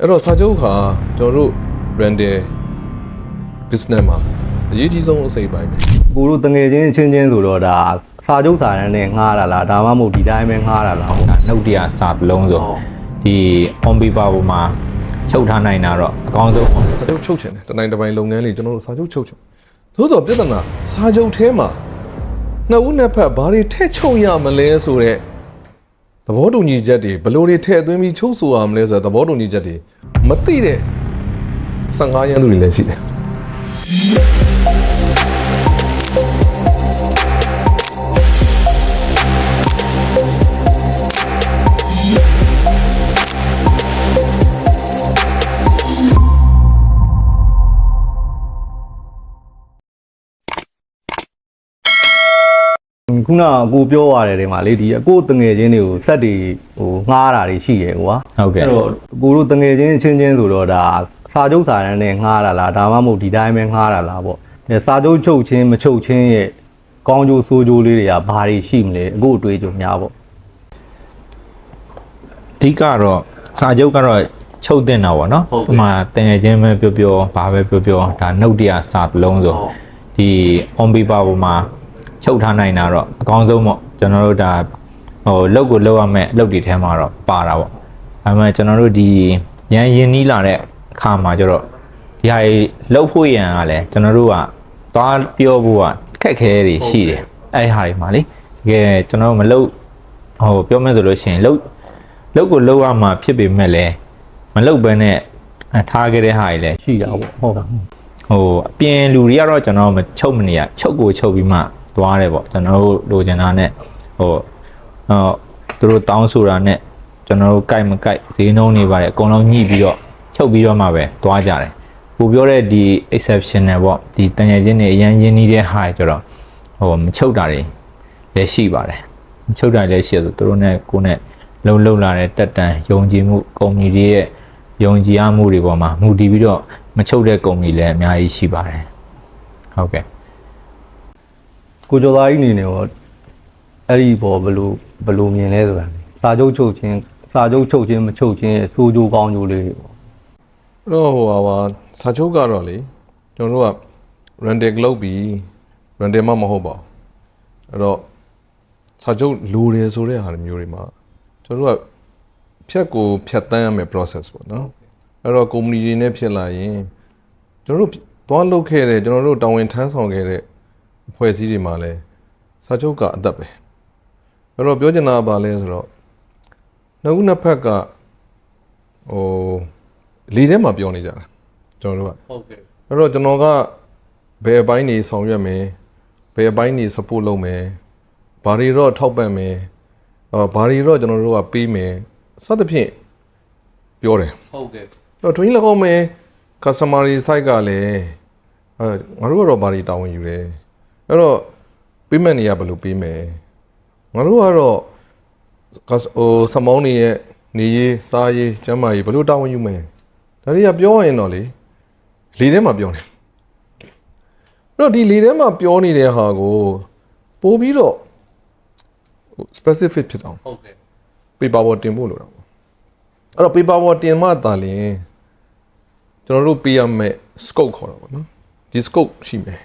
အဲ့တော့စာချုပ်ခါကျွန်တော်တို့ branding business မှာအရေးကြီးဆုံးအစိတ်ပိုင်းပဲကိုတို့တငယ်ချင်းချင်းချင်းဆိုတော့ဒါစာချုပ်စာတမ်းနဲ့ငှားတာလားဒါမှမဟုတ်ဒီတိုင်းပဲငှားတာလားဟုတ်ဒါနှုတ်တရားစာတစ်လုံးဆိုဒီ on paper ပေါ်မှာချုပ်ထားနိုင်တာတော့အကောင်းဆုံးပေါ့စာချုပ်ချုပ်ချင်တယ်တနိုင်တစ်ပိုင်းလုပ်ငန်းလေးကျွန်တော်တို့စာချုပ်ချုပ်ချင်သို့သောပြဿနာစာချုပ်ထဲမှာနှစ်ဦးနှစ်ဖက်ဘာတွေထည့်ချုပ်ရမလဲဆိုတော့ သဘောတူညီချက်တွေဘယ်လိုတွေထည့်သွင်းပြီးချုပ်ဆိုရမလဲဆိုတော့သဘောတူညီချက်တွေမသိတဲ့15ရန်သူတွေလည်းရှိတယ် ခုနကကိုပြောရတယ်ဒီမှာလေဒီအကိုတငယ်ချင်းတွေကိုစက်တွေဟိုငှားတာတွေရှိတယ်ကွာဟုတ်ကဲ့အဲ့တော့ကိုတို့တငယ်ချင်းချင်းချင်းဆိုတော့ဒါစာချုပ်စာတမ်းနဲ့ငှားတာလားဒါမှမဟုတ်ဒီတိုင်းပဲငှားတာလားပေါ့ဒါစာချုပ်ချုပ်ချင်းမချုပ်ချင်းရဲ့ကောင်းကျိုးဆိုးကျိုးလေးတွေကဘာတွေရှိမလဲအကိုအတွေ့အကြုံများပေါ့အဓိကတော့စာချုပ်ကတော့ချုပ်တင်တာပေါ့နော်ဟုတ်ကဲ့ဥပမာတင်ငယ်ချင်းပဲပြောပြောဘာပဲပြောပြောဒါနှုတ်တရားစာတစ်လုံးဆိုဒီ on paper ပေါ်မှာ ချုပ်ထားနိုင်တာတော့အကောင်းဆုံးပေါ့ကျွန်တော်တို့ဒါဟိုလောက်ကိုလောက်ရမယ်အလုပ်တွေထဲမှာတော့ပါတာပေါ့ဒါပေမဲ့ကျွန်တော်တို့ဒီရန်ရင်နီးလာတဲ့အခါမှာကျတော့ဒီဟာကြီးလောက်ဖို့ရန်ကလည်းကျွန်တော်တို့ကသွားပြောဖို့ကခက်ခဲတွေရှိတယ်အဲ့ဟာတွေမှာလေတကယ်ကျွန်တော်တို့မလုပ်ဟိုပြောမယ်ဆိုလို့ရှိရင်လောက်လုတ်ကိုလောက်ရမှာဖြစ်ပေမဲ့လည်းမလုတ်ဘဲနဲ့အထားခဲ့တဲ့ဟာကြီးလည်းရှိတာပေါ့ဟုတ်တာဟိုအပြင်လူတွေကတော့ကျွန်တော်မချုပ်မနေရချုပ်ကိုချုပ်ပြီးမှ သွားတယ်ပေါ့ကျွန်တော်တို့လိုချင်တာနဲ့ဟိုဟိုသူတို့တောင်းဆိုတာနဲ့ကျွန်တော်တို့ကြိုက်မကြိုက်ဈေးနှုန်းတွေပါတယ်အကုန်လုံးညှိပြီးတော့ချုပ်ပြီးတော့မှပဲသွားကြတယ်ကိုပြောတဲ့ဒီ exceptional ပေါ့ဒီတန်ရချင်းတွေအရန်ရင်းနှီးတဲ့ဟာကြီးကျတော့ဟိုမချုပ်တာတွေလည်းရှိပါတယ်ချုပ်တိုင်းလည်းရှိရဆိုသူတို့နဲ့ကိုယ်နဲ့လုံလုံလာတဲ့တက်တန်ယုံကြည်မှုကုမ္ပဏီတွေရဲ့ယုံကြည်ရမှုတွေပေါ်မှာမူတည်ပြီးတော့မချုပ်တဲ့ကုမ္ပဏီလည်းအများကြီးရှိပါတယ်ဟုတ်ကဲ့ ကိုကျော်သားကြီးအနေနဲ့ရောအဲ့ဒီပေါ်ဘယ်လိုဘယ်လိုမြင်လဲဆိုတာစာချုပ်ချုပ်ချင်းစာချုပ်ချုပ်ချင်းမချုပ်ချင်းရဲ့စိုးကျိုးကောင်းကျိုးလေးတွေပေါ့အဲ့တော့ဟိုဟာပါစာချုပ်ကတော့လေကျွန်တော်တို့က random လုပ်ပြီး random မှမဟုတ်ပါဘူးအဲ့တော့စာချုပ်လိုတယ်ဆိုတဲ့ဟာမျိုးတွေမှာကျွန်တော်တို့ကဖြတ်ကိုဖြတ်တန်းရမယ် process ပေါ့နော်အဲ့တော့ company တွေနဲ့ဖြစ်လာရင်ကျွန်တော်တို့သွားလုပ်ခဲ့တဲ့ကျွန်တော်တို့တာဝန်ထမ်းဆောင်ခဲ့တဲ့ အဖွဲ့အစည်းတွေမှာလည်းစာချုပ်ကအသက်ပဲအဲ့တော့ပြောချင်တာကဘာလဲဆိုတော့နှစ်ဦးနှစ်ဖက်ကဟိုလေထဲမှာပြောနေကြတာကျွန်တော်တို့ကဟုတ်ကဲ့အဲ့တော့ကျွန်တော်ကဘယ်အပိုင်းနေဆောင်ရွက်မယ်ဘယ်အပိုင်းနေ support လုပ်မယ်ဘာတွေတော့ထောက်ပံ့မယ်အော်ဘာတွေတော့ကျွန်တော်တို့ကပေးမယ်စသဖြင့်ပြောတယ်ဟုတ်ကဲ့အဲ့တော့တွင်း၎င်းမယ် customer တွေ site ကလည်းအဲငါတို့ကတော့ဘာတွေတာဝန်ယူတယ် အဲ့တော့ payment တွေကဘယ်လိုပေးမယ်ငါတို့ကတော့ cus- ဟိုစမောင်းတွေရဲ့နေရေးစားရေးကျန်းမာရေးဘယ်လိုတာဝန်ယူမယ်ဒါတွေကပြောရင်တော့လေလေထဲမှာပြောနေအဲ့တော့ဒီလေထဲမှာပြောနေတဲ့ဟာကိုပို့ပြီးတော့ဟို specific ဖြစ်အောင်ဟုတ်ကဲ့ paper ပေါ်တင်ဖို့လိုတာပေါ့အဲ့တော့ paper ပေါ်တင်မှသာလျှင်ကျွန်တော်တို့ပေးရမယ့် scope ခေါ်တာပေါ့နော်ဒီ scope ရှိမယ်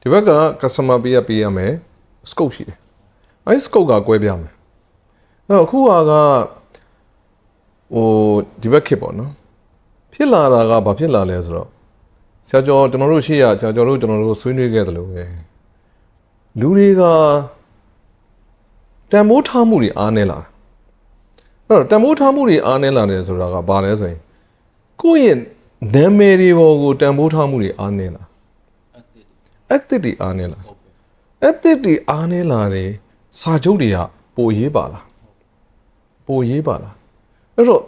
ဒီဘက်က customer ပေးရပေးရမယ် scope ရှိတယ်အဲ့ scope ကကွဲပြားမယ်အဲ့တော့အခုဟာကဟိုဒီဘက်ခေတ်ပေါ့နော်ဖြစ်လာတာကဘာဖြစ်လာလဲဆိုတော့ဆရာကျော်ကျွန်တော်တို့ရှေ့ရဆရာကျော်တို့ကျွန်တော်တို့ဆွေးနွေးခဲ့သလိုပဲလူတွေကတန်မိုးထားမှုတွေအားနေလာတာအဲ့တော့တန်ဖိုးထားမှုတွေအားနည်းလာတယ်ဆိုတာကဘာလဲဆိုရင်ကိုယ့်ရဲ့နာမည်တွေပေါ်ကိုတန်ဖိုးထားမှုတွေအားနည်းလာ အက်တစ်တွေအားနည်းလာအက်တစ်တွေအားနည်းလာတယ်စာချုပ်တွေကပိုရေးပါလားပိုရေးပါလားအဲ့တော့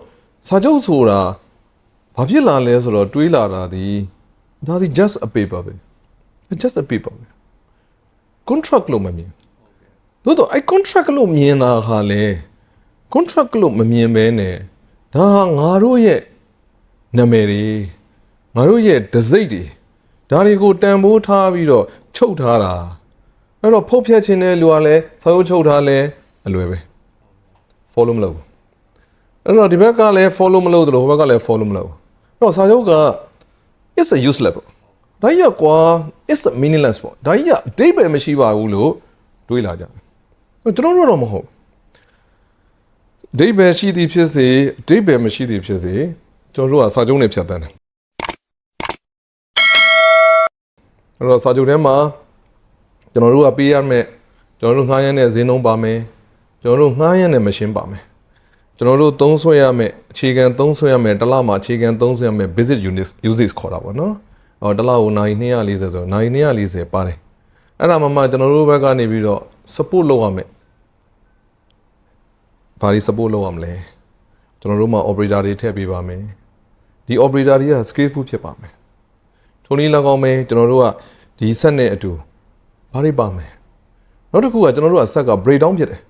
စာချုပ်ဆိုတာဘာဖြစ်လာလဲဆိုတော့တွေးလာတာဒီဒါဒီ just a paper ပဲ just a paper ပဲ contract လို့မမြင်သို့တော့အဲ့ contract လို့မြင်တာခါလဲ contract လို့မမြင်ဘဲနဲ့ဒါဟာငါတို့ရဲ့နာမည်တွေငါတို့ရဲ့ဒစိမ့်တွေ ဒါတွေကိုတန်ဖိုးထားပြီးတော့ချုပ်ထားတာအဲ့တော့ဖုတ်ဖြတ်ခြင်းတဲ့လူကလည်းစာချုပ်ချုပ်ထားလဲအလွယ်ပဲ follow မလုပ်ဘူးအဲ့တော့ဒီဘက်ကလည်း follow မလုပ်သလိုဟိုဘက်ကလည်း follow မလုပ်အဲ့တော့စာချုပ်က is a useless ပေါ့ဒါကြီးကကွာ is a meaningless ပေါ့ဒါကြီးကအတိတ်ပဲမရှိပါဘူးလို့တွေးလာကြတယ်ကျွန်တော်တို့တော့မဟုတ်အတိတ်ပဲရှိသည်ဖြစ်စေအတိတ်ပဲမရှိသည်ဖြစ်စေကျွန်တော်တို့ကစာချုပ်နဲ့ဖြတ်တန်းတယ် အဲ့တော့စာချုပ်ထဲမှာကျွန်တော်တို့ကပေးရမယ်ကျွန်တော်တို့ငှားရမ်းတဲ့ဈေးနှုန်းပါမယ်ကျွန်တော်တို့ငှားရမ်းတဲ့မရှင်းပါမယ်ကျွန်တော်တို့သုံးဆွဲရမယ်အခြေခံသုံးဆွဲရမယ်တစ်လမှာအခြေခံသုံးဆွဲရမယ် basic units usage ခေါ်တာပေါ့နော်ဟောတစ်လကိုနိုင်240ဆိုတော့နိုင်240ပါတယ်အဲ့ဒါမှမှကျွန်တော်တို့ဘက်ကနေပြီးတော့ support လုပ်ရမယ်ဘာလို့ support လုပ်ရမလဲကျွန်တော်တို့မှာ operator တွေထည့်ပေးပါမယ်ဒီ operator တွေက skillful ဖြစ်ပါမယ် ထိုနည်း၎င်းပဲကျွန်တော်တို့ကဒီဆက်နဲ့အတူဘာတွေပါမယ်နောက်တစ်ခုကကျွန်တော်တို့ကဆက်က break down ဖြစ်တယ်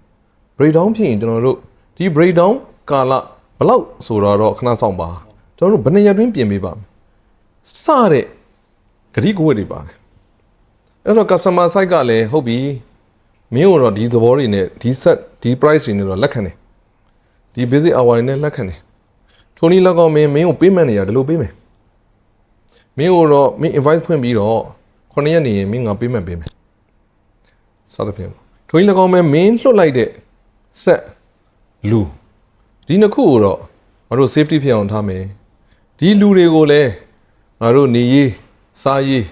break down ဖြစ်ရင်ကျွန်တော်တို့ဒီ break down ကာလဘယ်လောက်ဆိုတော့ခဏဆောင်ပါကျွန်တော်တို့ဘယ်နှစ်ရက်တွင်းပြင်ပေးပါမယ်စတဲ့ဂရိကိုဝတ်တွေပါတယ်အဲ့တော့ customer side ကလည်းဟုတ်ပြီမင်းတို့တော့ဒီသဘောတွေနဲ့ဒီ set ဒီ price တွေနဲ့တော့လက်ခံတယ်ဒီ basic hour တွေနဲ့လက်ခံတယ်ထိုနည်း၎င်းမင်းမင်းကို payment တွေရတယ်လို့ပေးမယ် မင်းတို့တော့မင်း invite ဖွင့်ပြီးတော့9ရက်နေရင်မင်းငါ payment ပေးမယ်စသဖြင့်ပေါ့ထိုနည်း၎င်းပဲမင်းလွှတ်လိုက်တဲ့ set လူဒီနှစ်ခုကိုတော့ငါတို့ safety ဖြစ်အောင်ထားမယ်ဒီလူတွေကိုလည်းငါတို့နေရေးစားရေး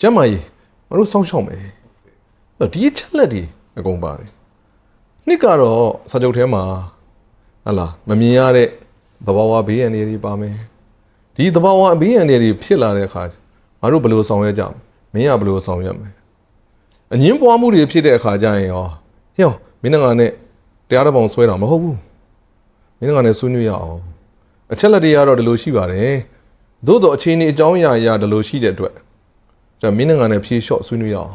ကျန်းမာရေးငါတို့စောင့်ရှောက်မယ်အဲ့တော့ဒီအချက်လက်တွေအကုန်ပါတယ်နှစ်ကတော့စာချုပ်ထဲမှာဟလာမမြင်ရတဲ့သဘာဝဘေးအန္တရာယ်တွေပါမယ် ဒီသဘာဝဘေးအန္တရာယ်တွေဖြစ်လာတဲ့အခါငါတို့ဘယ်လိုဆောင်ရွက်ကြမလဲမင်းကဘယ်လိုဆောင်ရွက်မလဲအငင်းပွားမှုတွေဖြစ်တဲ့အခါကျရင်ရောဟေ့မင်းငါနဲ့တရားတော်ပုံဆွဲတာမဟုတ်ဘူးမင်းငါနဲ့ဆွေးနွေးရအောင်အချက်လက်တွေကတော့ဒီလိုရှိပါတယ်သို့တော့အခြေအနေအကြောင်းအရာအရာဒီလိုရှိတဲ့အတွက်ကျွန်တော်မင်းငါနဲ့ဖြေလျှော့ဆွေးနွေးရအောင်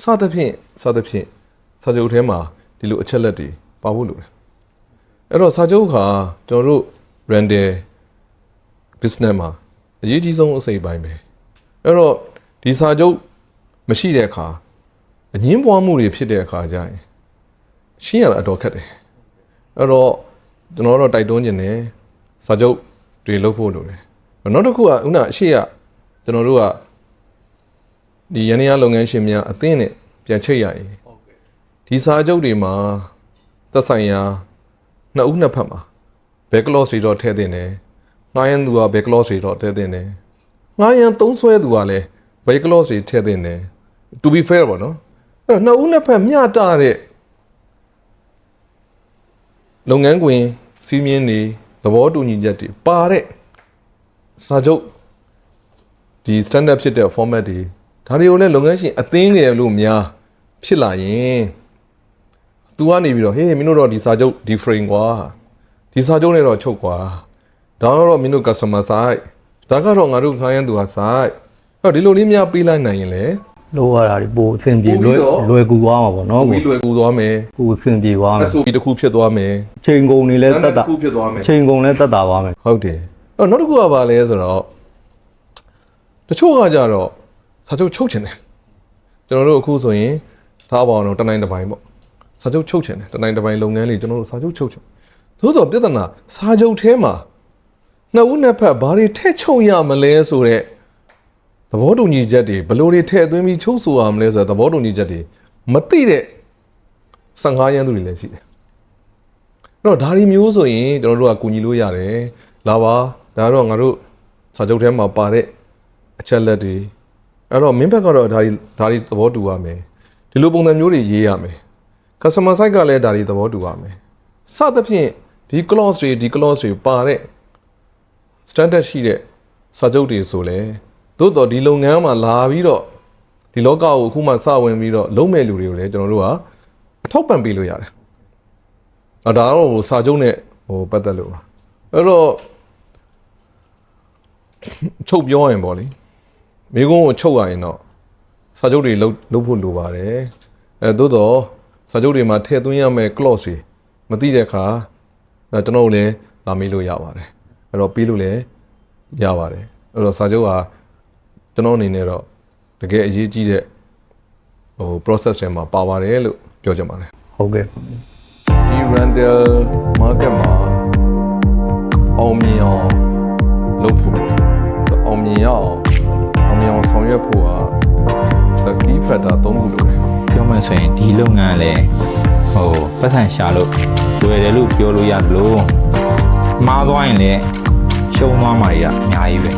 စသဖြင့်စသဖြင့်စာချုပ်ထဲမှာဒီလိုအချက်လက်တွေပါဖို့လိုတယ်အဲ့တော့စာချုပ်ခါကျွန်တော်တို့ random business မှာအရေးကြီးဆုံးအစိပ်ပိုင်းပဲအဲ့တော့ဒီစာချုပ်မရှိတဲ့အခါအငင်းပွားမှုတွေဖြစ်တဲ့အခါကျရင်ရှင်းရတာအတော်ခက်တယ်အဲ့တော့ကျွန်တော်တို့တိုက်တွန်းခြင်းနဲ့စာချုပ်တွေလုပ်ဖို့လိုတယ်နောက်တစ်ခုကခုနအရှိရကျွန်တော်တို့ကဒီရန်ရလုပ်ငန်းရှင်များအသင်းနဲ့ပြန်ချိတ်ရရင်ဒီစာချုပ်တွေမှာသက်ဆိုင်ရာနှစ်ဦးနှစ်ဖက်မှာဘယ် clause တွေတော့ထည့်သင့်တယ် ငှားရမ်းသူကဘယ် clause တွေတော့ထည့်သင့်တယ်ငှားရမ်းသုံးဆွဲသူကလည်းဘယ် clause တွေထည့်သင့်တယ် to be fair ပေါ့နော်အဲ့တော့နှစ်ဦးနှစ်ဖက်မျှတတဲ့လုပ်ငန်းခွင်စီးမြင်းတွေသဘောတူညီချက်တွေပါတဲ့စာချုပ်ဒီ standard ဖြစ်တဲ့ format တွေဒါတွေကိုလည်းလုပ်ငန်းရှင်အသင်းငယ်လို့များဖြစ်လာရင် तू ကနေပြီးတော့ဟေးမင်းတို့တော့ဒီစာချုပ်ဒီ frame ကွာဒီစာချုပ်နဲ့တော့ချုပ်ကွာ ဒါတော့မင်းတို့ customer side ဒါကတော့ငါတို့ခိုင်းရန်သူက side အဲ့တော့ဒီလိုလေးများပေးလိုက်နိုင်ရင်လေလိုရတာဒီပိုအဆင်ပြေလွယ်လွယ်ကူသွားမှာပေါ့နော်ပိုကိုပြီးလွယ်ကူသွားမယ်ပိုအဆင်ပြေသွားမယ်အဆိုပြီးတစ်ခုဖြစ်သွားမယ်ချိန်ကုန်နေလဲတက်တာတစ်ခုဖြစ်သွားမယ်ချိန်ကုန်လဲတက်တာပါမယ်ဟုတ်တယ်အဲ့တော့နောက်တစ်ခုကဘာလဲဆိုတော့တချို့ကကြတော့စာချုပ်ချုပ်ချင်တယ်ကျွန်တော်တို့အခုဆိုရင်ထားပါအောင်တော့တနိုင်တစ်ပိုင်းပေါ့စာချုပ်ချုပ်ချင်တယ်တနိုင်တစ်ပိုင်းလုပ်ငန်းလေးကျွန်တော်တို့စာချုပ်ချုပ်ချင်သို့တော့ပြဿနာစာချုပ်ထဲမှာ နှစ်ဦးနှစ်ဖက်ဘာတွေထည့်ချုပ်ရမလဲဆိုတော့သဘောတူညီချက်တွေဘယ်လိုတွေထည့်သွင်းပြီးချုပ်ဆိုရမလဲဆိုတော့သဘောတူညီချက်တွေမသိတဲ့15ရန်သူတွေလည်းရှိတယ်အဲ့တော့ဒါဒီမျိုးဆိုရင်ကျွန်တော်တို့ကကူညီလို့ရတယ်လာပါဒါတော့ငါတို့စာချုပ်ထဲမှာပါတဲ့အချက်လက်တွေအဲ့တော့မင်းဘက်ကတော့ဒါဒီဒါဒီသဘောတူရမယ်ဒီလိုပုံစံမျိုးတွေရေးရမယ် customer side ကလည်းဒါဒီသဘောတူရမယ်စသဖြင့်ဒီ clause တွေဒီ clause တွေပါတဲ့ standard ရှိတဲ့စာချုပ်တွေဆိုလဲသို့တော့ဒီလုပ်ငန်းမှာလာပြီးတော့ဒီလောကကိုအခုမှစဝင်ပြီးတော့လုံးမဲ့လူတွေကိုလည်းကျွန်တော်တို့ကအထောက်ပံ့ပေးလို့ရတယ်။အဒါတော့ဟိုစာချုပ်နဲ့ဟိုပတ်သက်လို့ပါ။အဲ့တော့ချုပ်ပြောရင်ပေါ့လေမိကုန်းကိုချုပ်ရရင်တော့စာချုပ်တွေလုပ်လုပ်ဖို့လိုပါတယ်။အဲသို့တော့စာချုပ်တွေမှာထည့်သွင်းရမယ့် clause တွေမသိတဲ့အခါအဲကျွန်တော်တို့လည်းလာမေးလို့ရပါတယ်။ အဲ့တော့ပြီးလို့လည်းရပါတယ်။အဲ့တော့စာချုပ်ကကျွန်တော်အနေနဲ့တော့တကယ်အရေးကြီးတဲ့ဟို process တွေမှာပါပါတယ်လို့ပြောချင်ပါတယ်ဟုတ်ကဲ့ဒီ rental market မှာအောင်မြင်အောင်လုပ်ဖို့ဆိုအောင်မြင်ရအောင်အောင်မြင်အောင်ဆောင်ရွက်ဖို့က the key factor သုံးခုလို့တယ်ပြောမှဆိုရင်ဒီလုပ်ငန်းလည်းဟိုပတ်စံရှာလို့ဝယ်တယ်လို့ပြောလို့ရတယ်လို့မှားသွားရင်လည်း ശക്തവുമാമായ ന്യായവിൻ